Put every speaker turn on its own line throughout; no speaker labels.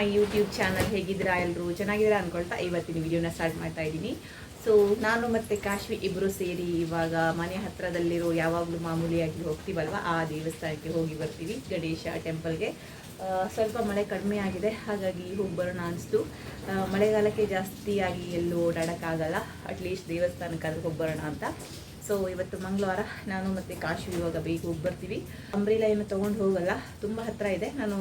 My YouTube channel ಹೇಗಿದ್ದೀರಾ ಎಲ್ಲರೂ ಚೆನ್ನಾಗಿದ್ದೀರಾ ಅನ್ಕೊಳ್ತಾ ಇವತ್ತಿನ ವಿಡಿಯೋನ ಸ್ಟಾರ್ಟ್ ಮಾಡ್ತಾ ಇದ್ದೀನಿ. ಸೊ ನಾನು ಮತ್ತು ಕಾಶ್ವಿ ಇಬ್ಬರು ಸೇರಿ ಇವಾಗ ಮನೆ ಹತ್ತಿರದಲ್ಲಿರೋ ಯಾವಾಗಲೂ ಮಾಮೂಲಿಯಾಗಿ ಹೋಗ್ತೀವಲ್ವ? ಆ ದೇವಸ್ಥಾನಕ್ಕೆ ಹೋಗಿ ಬರ್ತೀವಿ, ಗಣೇಶ ಟೆಂಪಲ್ಗೆ ಸ್ವಲ್ಪ ಮಳೆ ಕಡಿಮೆ ಆಗಿದೆ, ಹಾಗಾಗಿ ಹೋಗಿ ಬರೋಣ ಅನಿಸ್ತು. ಮಳೆಗಾಲಕ್ಕೆ ಜಾಸ್ತಿಯಾಗಿ ಎಲ್ಲೂ ಓಡಾಡೋಕ್ಕಾಗಲ್ಲ. ಅಟ್ಲೀಸ್ಟ್ ದೇವಸ್ಥಾನಕ್ಕಾದ್ರೂ ಹೋಗಿ ಬರೋಣ ಅಂತ. ಸೊ ಇವತ್ತು ಮಂಗಳವಾರ ನಾನು ಮತ್ತೆ ಕಾಶಿ ಇವಾಗ ಬೇಗ ಹೋಗಿ ಬರ್ತೀವಿ. ಅಂಬ್ರಿಲ ಏನು ತೊಗೊಂಡು ಹೋಗಲ್ಲ, ತುಂಬ ಹತ್ತಿರ ಇದೆ. ನಾನು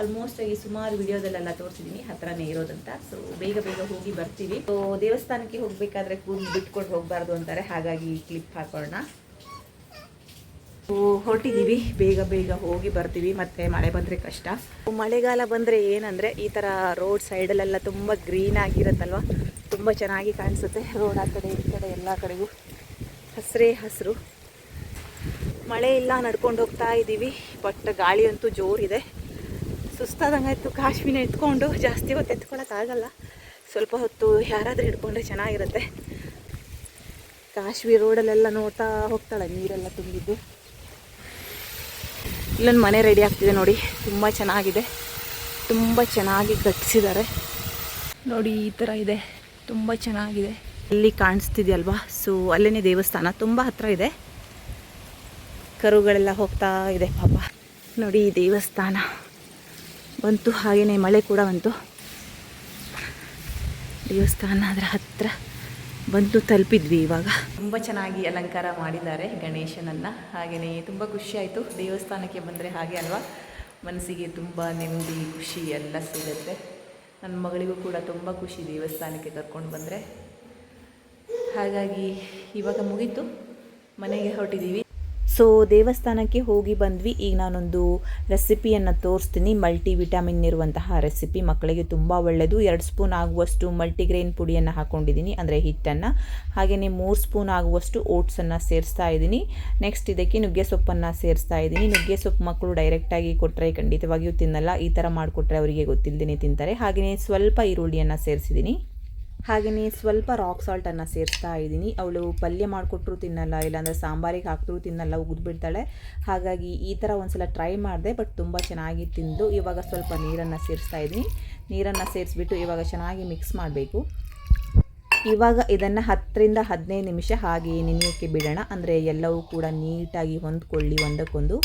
ಆಲ್ಮೋಸ್ಟ್ ಆಗಿ ಸುಮಾರು ವಿಡಿಯೋದಲ್ಲೆಲ್ಲ ತೋರಿಸಿದ್ದೀನಿ ಹತ್ರನೇ ಇರೋದಂತ. ಸೊ ಬೇಗ ಬೇಗ ಹೋಗಿ ಬರ್ತೀವಿ. ಸೊ ದೇವಸ್ಥಾನಕ್ಕೆ ಹೋಗಬೇಕಾದ್ರೆ ಕೂದಲು ಬಿಟ್ಕೊಂಡು ಹೋಗಬಾರ್ದು ಅಂತಾರೆ. ಹಾಗಾಗಿ ಕ್ಲಿಪ್ ಹಾಕೋಣ. ಹೊರಟಿದ್ದೀವಿ ಬೇಗ ಬೇಗ ಹೋಗಿ ಬರ್ತೀವಿ. ಮತ್ತೆ ಮಳೆ ಬಂದರೆ ಕಷ್ಟ. ಮಳೆಗಾಲ ಬಂದರೆ ಏನಂದರೆ, ಈ ಥರ ರೋಡ್ ಸೈಡಲ್ಲೆಲ್ಲ ತುಂಬ ಗ್ರೀನ್ ಆಗಿರುತ್ತಲ್ವ? ತುಂಬ ಚೆನ್ನಾಗಿ ಕಾಣಿಸುತ್ತೆ. ರೋಡ್ ಆ ಕಡೆ ಈ ಕಡೆ ಎಲ್ಲ ಕಡೆಗೂ. ಹಸಿರೇ ಹಸಿರು. ಮಳೆ ಇಲ್ಲ, ನಡ್ಕೊಂಡು ಹೋಗ್ತಾ ಇದ್ದೀವಿ ಬಟ್ ಗಾಳಿ ಅಂತೂ ಜೋರಿದೆ ಸುಸ್ತಾದಂಗಾಯ್ತು ಕಾಶ್ಮೀರ ಎತ್ಕೊಂಡು ಜಾಸ್ತಿ ಹೊತ್ತು ಎತ್ಕೊಳಕ್ಕಾಗಲ್ಲ ಸ್ವಲ್ಪ ಹೊತ್ತು ಯಾರಾದರೂ ಹಿಡ್ಕೊಂಡ್ರೆ ಚೆನ್ನಾಗಿರುತ್ತೆ. ಕಾಶ್ಮೀರ ರೋಡಲ್ಲೆಲ್ಲ ನೋಡ್ತಾ ಹೋಗ್ತಾಳೆ, ನೀರೆಲ್ಲ ತುಂಬಿದ್ದು. ಇಲ್ಲೊಂದು ಮನೆ ರೆಡಿ ಆಗ್ತಿದೆ ನೋಡಿ. ತುಂಬ ಚೆನ್ನಾಗಿದೆ. ತುಂಬ ಚೆನ್ನಾಗಿ ಕಟ್ಟಿಸಿದ್ದಾರೆ ನೋಡಿ, ಈ ಥರ ಇದೆ. ತುಂಬ ಚೆನ್ನಾಗಿದೆ. ಅಲ್ಲಿ ಕಾಣಿಸ್ತಿದೆಯಲ್ವಾ? ಸೊ ಅಲ್ಲೇ ದೇವಸ್ಥಾನ, ತುಂಬ ಹತ್ರ ಇದೆ. ಕರುಗಳೆಲ್ಲ ಹೋಗ್ತಾ ಇದೆ, ಪಾಪ. ನೋಡಿ, ಈ ದೇವಸ್ಥಾನ. ಬಂತು ಹಾಗೆಯೇ ಮಳೆ ಕೂಡ ಬಂತು. ದೇವಸ್ಥಾನ ಅದರ ಹತ್ರ ಬಂದು ತಲುಪಿದ್ವಿ ಇವಾಗ. ತುಂಬ ಚೆನ್ನಾಗಿ ಅಲಂಕಾರ ಮಾಡಿದ್ದಾರೆ ಗಣೇಶನನ್ನು. ಹಾಗೆಯೇ ತುಂಬ ಖುಷಿಯಾಯಿತು ದೇವಸ್ಥಾನಕ್ಕೆ ಬಂದರೆ ಹಾಗೆ ಅಲ್ವಾ? ಮನಸ್ಸಿಗೆ ತುಂಬ ನೆಮ್ಮದಿ, ಖುಷಿ ಎಲ್ಲ ಸಿಗುತ್ತೆ. ನನ್ನ ಮಗಳಿಗೂ ಕೂಡ ತುಂಬ ಖುಷಿ ದೇವಸ್ಥಾನಕ್ಕೆ ಕರ್ಕೊಂಡು ಬಂದರೆ. ಹಾಗಾಗಿ ಇವಾಗ ಮುಗೀತು. ಮನೆಗೆ ಹೊರಟಿದ್ದೀವಿ ಸೊ ದೇವಸ್ಥಾನಕ್ಕೆ ಹೋಗಿ ಬಂದ್ವಿ. ಈಗ ನಾನೊಂದು ರೆಸಿಪಿಯನ್ನು ತೋರಿಸ್ತೀನಿ. ಮಲ್ಟಿ ವಿಟಮಿನ್ ಇರುವಂತಹ ರೆಸಿಪಿ. ಮಕ್ಕಳಿಗೆ ತುಂಬ ಒಳ್ಳೆಯದು ಎರಡು ಸ್ಪೂನ್ ಆಗುವಷ್ಟು ಮಲ್ಟಿಗ್ರೇನ್ ಪುಡಿಯನ್ನು ಹಾಕ್ಕೊಂಡಿದ್ದೀನಿ ಅಂದರೆ ಹಿಟ್ಟನ್ನು. ಹಾಗೆಯೇ ಮೂರು ಸ್ಪೂನ್ ಆಗುವಷ್ಟು ಓಟ್ಸನ್ನು ಸೇರಿಸ್ತಾ ಇದ್ದೀನಿ. ನೆಕ್ಸ್ಟ್ ಇದಕ್ಕೆ ನುಗ್ಗೆ ಸೊಪ್ಪನ್ನು ಸೇರಿಸ್ತಾ ಇದ್ದೀನಿ. ನುಗ್ಗೆ ಸೊಪ್ಪು ಮಕ್ಕಳು ಡೈರೆಕ್ಟಾಗಿ ಕೊಟ್ಟರೆ ಖಂಡಿತವಾಗಿಯೂ ತಿನ್ನಲ್ಲ. ಈ ಥರ ಮಾಡಿಕೊಟ್ರೆ ಅವರಿಗೆ ಗೊತ್ತಿಲ್ಲದೇ ತಿಂತಾರೆ. ಹಾಗೆಯೇ ಸ್ವಲ್ಪ ಈರುಳ್ಳಿಯನ್ನು ಸೇರಿಸಿದ್ದೀನಿ. ಹಾಗೆಯೇ ಸ್ವಲ್ಪ ರಾಕ್ ಸಾಲ್ಟನ್ನು ಸೇರಿಸ್ತಾ ಇದ್ದೀನಿ. ಅವಳು ಪಲ್ಯ ಮಾಡಿಕೊಟ್ರು ತಿನ್ನಲ್ಲ, ಇಲ್ಲಾಂದರೆ ಸಾಂಬಾರಿಗೆ ಹಾಕಿದ್ರು ತಿನ್ನಲ್ಲ ಉಗಿದ್ಬಿಡ್ತಾಳೆ ಹಾಗಾಗಿ ಈ ಥರ ಒಂದ್ಸಲ ಟ್ರೈ ಮಾಡಿದೆ ಬಟ್ ತುಂಬ ಚೆನ್ನಾಗಿ ತಿಂದು ಇವಾಗ ಸ್ವಲ್ಪ ನೀರನ್ನು ಸೇರಿಸ್ತಾ ಇದ್ದೀನಿ. ನೀರನ್ನು ಸೇರಿಸ್ಬಿಟ್ಟು ಇವಾಗ ಚೆನ್ನಾಗಿ ಮಿಕ್ಸ್ ಮಾಡಬೇಕು. ಇವಾಗ ಇದನ್ನು ಹತ್ತರಿಂದ ಹದಿನೈದು ನಿಮಿಷ ಹಾಗೆ ನೆನೆಯೋಕ್ಕೆ ಬಿಡೋಣ. ಅಂದರೆ ಎಲ್ಲವೂ ಕೂಡ ನೀಟಾಗಿ ಹೊಂದ್ಕೊಳ್ಳಿ ಒಂದಕ್ಕೊಂದು.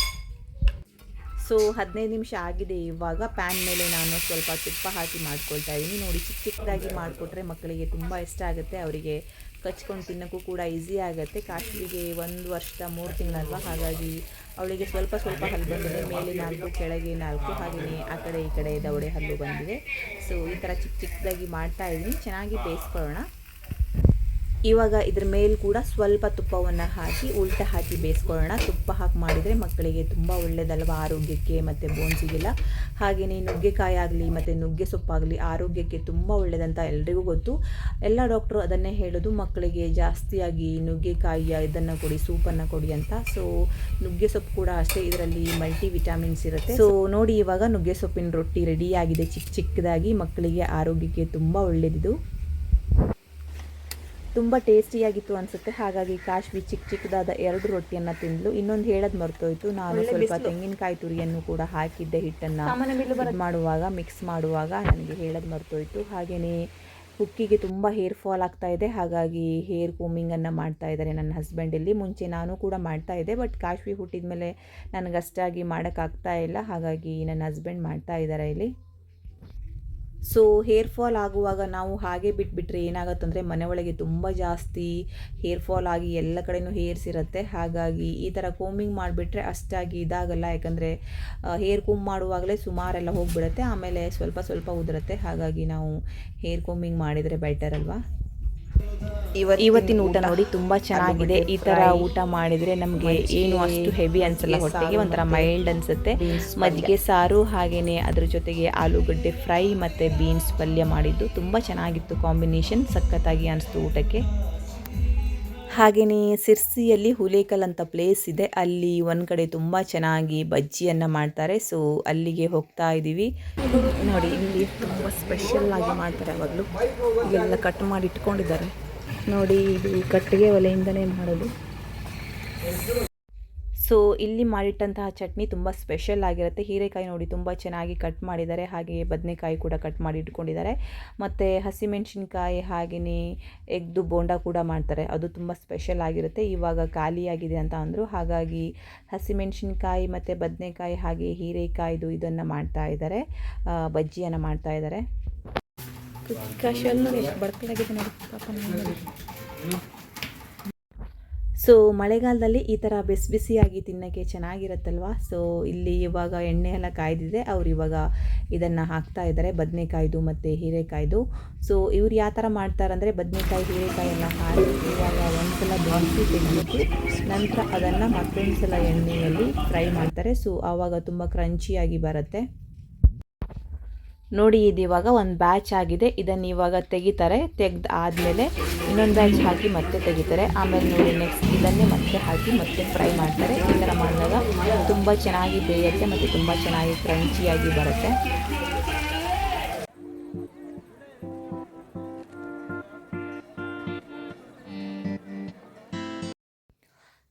ಸೊ, ಹದಿನೈದು ನಿಮಿಷ ಆಗಿದೆ. ಇವಾಗ ಪ್ಯಾನ್ ಮೇಲೆ ನಾನು ಸ್ವಲ್ಪ ತುಪ್ಪ ಹಾಕಿ ಮಾಡ್ಕೊಳ್ತಾ ಇದ್ದೀನಿ. ನೋಡಿ, ಚಿಕ್ಕ ಚಿಕ್ಕದಾಗಿ ಮಾಡಿಕೊಟ್ರೆ ಮಕ್ಕಳಿಗೆ ತುಂಬ ಇಷ್ಟ ಆಗುತ್ತೆ. ಅವರಿಗೆ ಕಚ್ಕೊಂಡು ತಿನ್ನೋಕ್ಕೂ ಕೂಡ ಈಸಿ ಆಗುತ್ತೆ. ಕಾಶ್ಮೀರಿಗೆ ಒಂದು ವರ್ಷದ ಮೂರು ತಿಂಗಳಲ್ವ? ಹಾಗಾಗಿ ಅವಳಿಗೆ ಸ್ವಲ್ಪ ಸ್ವಲ್ಪ ಹಲ್ಲು ಬಂದಿದೆ. ಮೇಲೆ ನಾಲ್ಕು, ಕೆಳಗೆ ನಾಲ್ಕು, ಹಾಗೆಯೇ ಆ ಕಡೆ ಈ ಕಡೆ ದವಡೆ ಹಲ್ಲು ಬಂದಿದೆ. ಸೊ, ಈ ಥರ ಚಿಕ್ಕ ಚಿಕ್ಕದಾಗಿ ಮಾಡ್ತಾ ಇದ್ದೀನಿ. ಚೆನ್ನಾಗಿ ಬೇಯಿಸ್ಕೊಳ್ಳೋಣ. ಇವಾಗ ಇದ್ರ ಮೇಲೆ ಕೂಡ ಸ್ವಲ್ಪ ತುಪ್ಪವನ್ನು ಹಾಕಿ, ಉಲ್ಟ ಹಾಕಿ ಬೇಯಿಸ್ಕೊಳ್ಳೋಣ. ತುಪ್ಪ ಹಾಕಿ ಮಾಡಿದರೆ ಮಕ್ಕಳಿಗೆ ತುಂಬ ಒಳ್ಳೆಯದಲ್ವ ಆರೋಗ್ಯಕ್ಕೆ ಮತ್ತು ಬೋನ್ಸಿಗೆಲ್ಲ. ಹಾಗೆಯೇ ನುಗ್ಗೆಕಾಯಿ ಆಗಲಿ ಮತ್ತು ನುಗ್ಗೆ ಸೊಪ್ಪಾಗಲಿ ಆರೋಗ್ಯಕ್ಕೆ ತುಂಬ ಒಳ್ಳೆಯದಂತ ಎಲ್ರಿಗೂ ಗೊತ್ತು. ಎಲ್ಲ ಡಾಕ್ಟ್ರು ಅದನ್ನೇ ಹೇಳೋದು, ಮಕ್ಕಳಿಗೆ ಜಾಸ್ತಿಯಾಗಿ ನುಗ್ಗೆಕಾಯಿಯ ಇದನ್ನು ಕೊಡಿ, ಸೂಪನ್ನು ಕೊಡಿ ಅಂತ. ಸೊ ನುಗ್ಗೆ ಸೊಪ್ಪು ಕೂಡ ಅಷ್ಟೇ ಇದರಲ್ಲಿ ಮಲ್ಟಿ ವಿಟಾಮಿನ್ಸ್ ಇರುತ್ತೆ. ಸೊ ನೋಡಿ ಇವಾಗ ನುಗ್ಗೆ ಸೊಪ್ಪಿನ ರೊಟ್ಟಿ ರೆಡಿಯಾಗಿದೆ. ಚಿಕ್ಕ ಚಿಕ್ಕದಾಗಿ ಮಕ್ಕಳಿಗೆ ಆರೋಗ್ಯಕ್ಕೆ ತುಂಬ ಒಳ್ಳೆಯದಿದು ತುಂಬ ಟೇಸ್ಟಿಯಾಗಿತ್ತು ಅನಿಸುತ್ತೆ. ಹಾಗಾಗಿ ಕಾಶ್ವಿ ಚಿಕ್ಕ ಚಿಕ್ಕದಾದ ಎರಡು ರೊಟ್ಟಿಯನ್ನು ತಿಂದ್ಲು. ಇನ್ನೊಂದು ಹೇಳೋದು ಮರ್ತೋಯ್ತು. ನಾನು ಸ್ವಲ್ಪ ತೆಂಗಿನಕಾಯಿ ತುರಿಯನ್ನು ಕೂಡ ಹಾಕಿದ್ದೆ ಹಿಟ್ಟನ್ನು. ಮಾಡುವಾಗ ಮಿಕ್ಸ್ ಮಾಡುವಾಗ ನನಗೆ ಹೇಳೋದು ಮರ್ತೋಯ್ತು. ಹಾಗೆಯೇ ಹುಕ್ಕಿಗೆ ತುಂಬ ಹೇರ್ ಫಾಲ್ ಆಗ್ತಾ ಇದೆ. ಹಾಗಾಗಿ ಹೇರ್ ಕೂಮಿಂಗನ್ನು ಮಾಡ್ತಾ ಇದ್ದಾರೆ ನನ್ನ ಹಸ್ಬೆಂಡ್ ಇಲ್ಲಿ. ಮುಂಚೆ ನಾನು ಕೂಡ ಮಾಡ್ತಾ ಇದ್ದೆ ಬಟ್ ಕಾಶ್ವಿ ಹುಟ್ಟಿದ ಮೇಲೆ ನನಗಷ್ಟಾಗಿ ಮಾಡೋಕ್ಕಾಗ್ತಾ ಇಲ್ಲ. ಹಾಗಾಗಿ ನನ್ನ ಹಸ್ಬೆಂಡ್ ಮಾಡ್ತಾ ಇದ್ದಾರೆ ಇಲ್ಲಿ. ಸೊ ಹೇರ್ ಫಾಲ್ ಆಗುವಾಗ ನಾವು ಹಾಗೆ ಬಿಟ್ಬಿಟ್ರೆ ಏನಾಗುತ್ತಂದರೆ ಮನೆ ಒಳಗೆ ತುಂಬ ಜಾಸ್ತಿ ಹೇರ್ ಫಾಲ್ ಆಗಿ ಎಲ್ಲ ಕಡೆಯೂ ಹೇರ್ಸ್ ಇರುತ್ತೆ. ಹಾಗಾಗಿ ಈ ಥರ ಕೋಮಿಂಗ್ ಮಾಡಿಬಿಟ್ರೆ ಅಷ್ಟಾಗಿ ಇದಾಗಲ್ಲ. ಯಾಕಂದರೆ ಹೇರ್ ಕೂಮ್ ಮಾಡುವಾಗಲೇ ಸುಮಾರೆಲ್ಲ ಹೋಗಿಬಿಡುತ್ತೆ. ಆಮೇಲೆ ಸ್ವಲ್ಪ ಸ್ವಲ್ಪ ಉದುರುತ್ತೆ. ಹಾಗಾಗಿ ನಾವು ಹೇರ್ ಕೋಮಿಂಗ್ ಮಾಡಿದರೆ ಬೆಟರ್ ಅಲ್ವಾ? ಇವತ್ತಿನ ಊಟ ನೋಡಿ ತುಂಬಾ ಚೆನ್ನಾಗಿದೆ. ಈ ತರ ಊಟ ಮಾಡಿದ್ರೆ ನಮಗೆ ಏನು ಅಷ್ಟು ಹೆವಿ ಅನ್ಸಲ್ಲ ಹೊಟ್ಟೆಗೆ ಒಂಥರ ಮೈಲ್ಡ್ ಅನ್ಸುತ್ತೆ. ಮಜ್ಜಿಗೆ ಸಾರು ಹಾಗೆಯೇ ಅದ್ರ ಜೊತೆಗೆ ಆಲೂಗಡ್ಡೆ ಫ್ರೈ ಮತ್ತೆ ಬೀನ್ಸ್ ಪಲ್ಯ ಮಾಡಿದ್ದು ತುಂಬಾ ಚೆನ್ನಾಗಿತ್ತು ಕಾಂಬಿನೇಷನ್ ಸಖತ್ತಾಗಿ ಅನಿಸ್ತು ಊಟಕ್ಕೆ. ಹಾಗೆಯೇ ಸಿರ್ಸಿಯಲ್ಲಿ ಹುಲೇಕಲ್ ಅಂತ ಪ್ಲೇಸ್ ಇದೆ. ಅಲ್ಲಿ ಒಂದು ಕಡೆ ತುಂಬ ಚೆನ್ನಾಗಿ ಬಜ್ಜಿಯನ್ನು ಮಾಡ್ತಾರೆ. ಸೊ ಅಲ್ಲಿಗೆ ಹೋಗ್ತಾ ಇದ್ದೀವಿ ನೋಡಿ ಇಲ್ಲಿ ತುಂಬ ಸ್ಪೆಷಲ್ ಆಗಿ ಮಾಡ್ತಾರೆ ಯಾವಾಗಲೂ. ಇಲ್ಲೆಲ್ಲ ಕಟ್ ಮಾಡಿ ಇಟ್ಕೊಂಡಿದ್ದಾರೆ. ನೋಡಿ ಇದು ಕಟ್ಟಿಗೆ ಒಲೆಯಿಂದನೇ ಮಾಡೋದು. ಸೊ ಇಲ್ಲಿ ಮಾಡಿಟ್ಟಂತಹ ಚಟ್ನಿ ತುಂಬ ಸ್ಪೆಷಲ್ ಆಗಿರುತ್ತೆ. ಹೀರೆಕಾಯಿ ನೋಡಿ ತುಂಬ ಚೆನ್ನಾಗಿ ಕಟ್ ಮಾಡಿದ್ದಾರೆ. ಹಾಗೆಯೇ ಬದನೆಕಾಯಿ ಕೂಡ ಕಟ್ ಮಾಡಿ ಇಟ್ಕೊಂಡಿದ್ದಾರೆ. ಮತ್ತು ಹಸಿಮೆಣಸಿನ್ಕಾಯಿ ಹಾಗೆಯೇ ಎಗ್ದು ಬೋಂಡ ಕೂಡ ಮಾಡ್ತಾರೆ. ಅದು ತುಂಬ ಸ್ಪೆಷಲ್ ಆಗಿರುತ್ತೆ. ಇವಾಗ ಖಾಲಿಯಾಗಿದೆ ಅಂತ ಅಂದರು. ಹಾಗಾಗಿ ಹಸಿಮೆಣಸಿನ್ಕಾಯಿ ಮತ್ತು ಬದನೆಕಾಯಿ ಹಾಗೆ ಹೀರೆಕಾಯಿದು ಇದನ್ನು ಮಾಡ್ತಾ ಇದ್ದಾರೆ. ಬಜ್ಜಿಯನ್ನು ಮಾಡ್ತಾ ಇದ್ದಾರೆ. ನೋಡಿ ಎಷ್ಟು ಬಡ್ಕಲಾಗಿದೆ ನೋಡಿ ಪಾಪ ಸೊ ಮಳೆಗಾಲದಲ್ಲಿ ಈ ಥರ ಬಿಸಿ ಬಿಸಿಯಾಗಿ ತಿನ್ನೋಕ್ಕೆ ಚೆನ್ನಾಗಿರುತ್ತಲ್ವಾ? ಸೊ ಇಲ್ಲಿ ಇವಾಗ ಎಣ್ಣೆ ಎಲ್ಲ ಕಾಯ್ದಿದೆ. ಅವ್ರು ಇವಾಗ ಇದನ್ನು ಹಾಕ್ತಾ ಇದ್ದಾರೆ. ಬದನೆಕಾಯ್ದು ಮತ್ತು ಹೀರೆಕಾಯ್ದು. ಸೊ ಇವ್ರು ಯಾವ ಥರ ಮಾಡ್ತಾರಂದರೆ ಬದನೆಕಾಯಿ, ಹೀರೆಕಾಯಿ ಎಲ್ಲ ಹಾಕಿ ಇವಾಗ ಒಂದ್ಸಲ ಬೇಯಿಸಿ ತಿನ್ನಬೇಕು ನಂತರ ಅದನ್ನು ಮತ್ತೊಂದು ಸಲ ಎಣ್ಣೆಯಲ್ಲಿ ಫ್ರೈ ಮಾಡ್ತಾರೆ. ಸೊ ಆವಾಗ ತುಂಬ ಕ್ರಂಚಿಯಾಗಿ ಬರುತ್ತೆ. ನೋಡಿ, ಇದು ಇವಾಗ ಒಂದು ಬ್ಯಾಚ್ ಆಗಿದೆ. ಇದನ್ನು ಇವಾಗ ತೆಗಿತಾರೆ. ತೆಗ್ದು ಆದಮೇಲೆ ಇನ್ನೊಂದು ಬ್ಯಾಚ್ ಹಾಕಿ ಮತ್ತೆ ತೆಗಿತಾರೆ. ಆಮೇಲೆ ನೋಡಿ ನೆಕ್ಸ್ಟ್ ಇದನ್ನೇ ಮತ್ತೆ ಹಾಕಿ ಮತ್ತೆ ಫ್ರೈ ಮಾಡ್ತಾರೆ. ಈ ಥರ ಮಾಡಿದಾಗ ತುಂಬ ಚೆನ್ನಾಗಿ ಬೇಯುತ್ತೆ ಮತ್ತು ತುಂಬ ಚೆನ್ನಾಗಿ ಕ್ರಂಚಿಯಾಗಿ ಬರುತ್ತೆ.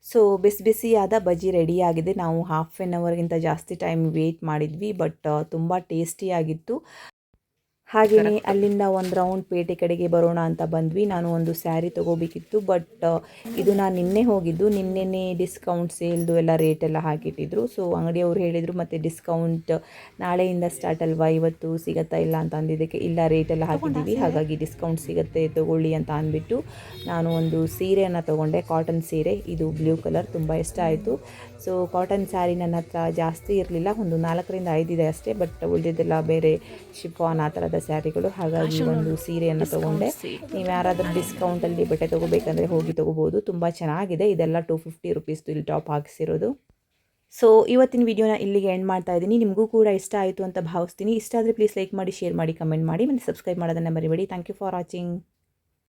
ಸೊ ಬಿಸಿ ಬಿಸಿಯಾದ ಬಜ್ಜಿ ರೆಡಿಯಾಗಿದೆ. ನಾವು ಹಾಫ್ ಆ್ಯನ್ ಅವರ್ಗಿಂತ ಜಾಸ್ತಿ ಟೈಮ್ ವೇಟ್ ಮಾಡಿದ್ವಿ ಬಟ್ ತುಂಬ ಟೇಸ್ಟಿಯಾಗಿತ್ತು ಹಾಗೆಯೇ ಅಲ್ಲಿಂದ ಒಂದು ರೌಂಡ್ ಪೇಟೆ ಕಡೆಗೆ ಬರೋಣ ಅಂತ ಬಂದ್ವಿ. ನಾನು ಒಂದು ಸ್ಯಾರಿ ತೊಗೋಬೇಕಿತ್ತು ಬಟ್ ಇದು ನಾನು ನಿನ್ನೆ ಹೋಗಿದ್ದು. ನಿನ್ನೆನೇ ಡಿಸ್ಕೌಂಟ್ ಸೇಲ್ದು ಎಲ್ಲ ರೇಟ್ ಎಲ್ಲ ಹಾಕಿಟ್ಟಿದ್ರು. ಸೊ ಅಂಗಡಿಯವರು ಹೇಳಿದರು ಮತ್ತು ಡಿಸ್ಕೌಂಟ್ ನಾಳೆಯಿಂದ ಸ್ಟಾರ್ಟ್ ಅಲ್ವಾ? ಇವತ್ತು ಸಿಗತ್ತಾ ಇಲ್ಲ? ಅಂತ ಅಂದಿದ್ದಕ್ಕೆ ಇಲ್ಲ ರೇಟ್ ಎಲ್ಲ ಹಾಕಿದ್ದೀವಿ. ಹಾಗಾಗಿ ಡಿಸ್ಕೌಂಟ್ ಸಿಗುತ್ತೆ ತಗೊಳ್ಳಿ ಅಂತ ಅಂದ್ಬಿಟ್ಟು ನಾನು ಒಂದು ಸೀರೆಯನ್ನು ತೊಗೊಂಡೆ ಕಾಟನ್ ಸೀರೆ. ಇದು ಬ್ಲೂ ಕಲರ್ ತುಂಬ ಇಷ್ಟ ಆಯಿತು. ಸೊ ಕಾಟನ್ ಸ್ಯಾರಿ ನನ್ನ ಹತ್ರ ಜಾಸ್ತಿ ಇರಲಿಲ್ಲ. ಒಂದು ನಾಲ್ಕರಿಂದ ಐದಿದೆ ಅಷ್ಟೇ ಬಟ್ ಉಳಿದಿದ್ದೆಲ್ಲ ಬೇರೆ ಶಿಫಾನ್ ಆ ಥರದ ಸ್ಯಾರಿಗಳು. ಹಾಗಾಗಿ ಒಂದು ಸೀರೆಯನ್ನು ತಗೊಂಡೆ. ನೀವು ಯಾರಾದರೂ ಡಿಸ್ಕೌಂಟಲ್ಲಿ ಬಟ್ಟೆ ತೊಗೋಬೇಕಂದ್ರೆ ಹೋಗಿ ತೊಗೋಬೋದು. ತುಂಬ ಚೆನ್ನಾಗಿದೆ. ಇದೆಲ್ಲ ಟೂ ಫಿಫ್ಟಿ ರುಪೀಸ್ದು ಇಲ್ಲಿ ಟಾಪ್ ಹಾಕಿಸಿರೋದು. ಸೊ ಇವತ್ತಿನ ವಿಡಿಯೋನ ಇಲ್ಲಿಗೆ ಎಂಡ್ ಮಾಡ್ತಾ ಇದ್ದೀನಿ. ನಿಮಗೂ ಕೂಡ ಇಷ್ಟ ಆಯಿತು ಅಂತ ಭಾವಿಸ್ತೀನಿ. ಇಷ್ಟ ಆದರೆ ಪ್ಲೀಸ್ ಲೈಕ್ ಮಾಡಿ ಶೇರ್ ಮಾಡಿ ಕಮೆಂಟ್ ಮಾಡಿ. ಮತ್ತು ಸಬ್ಸ್ಕ್ರೈಬ್ ಮಾಡೋದನ್ನು ಮರಿಬೇಡಿ. Thank you for watching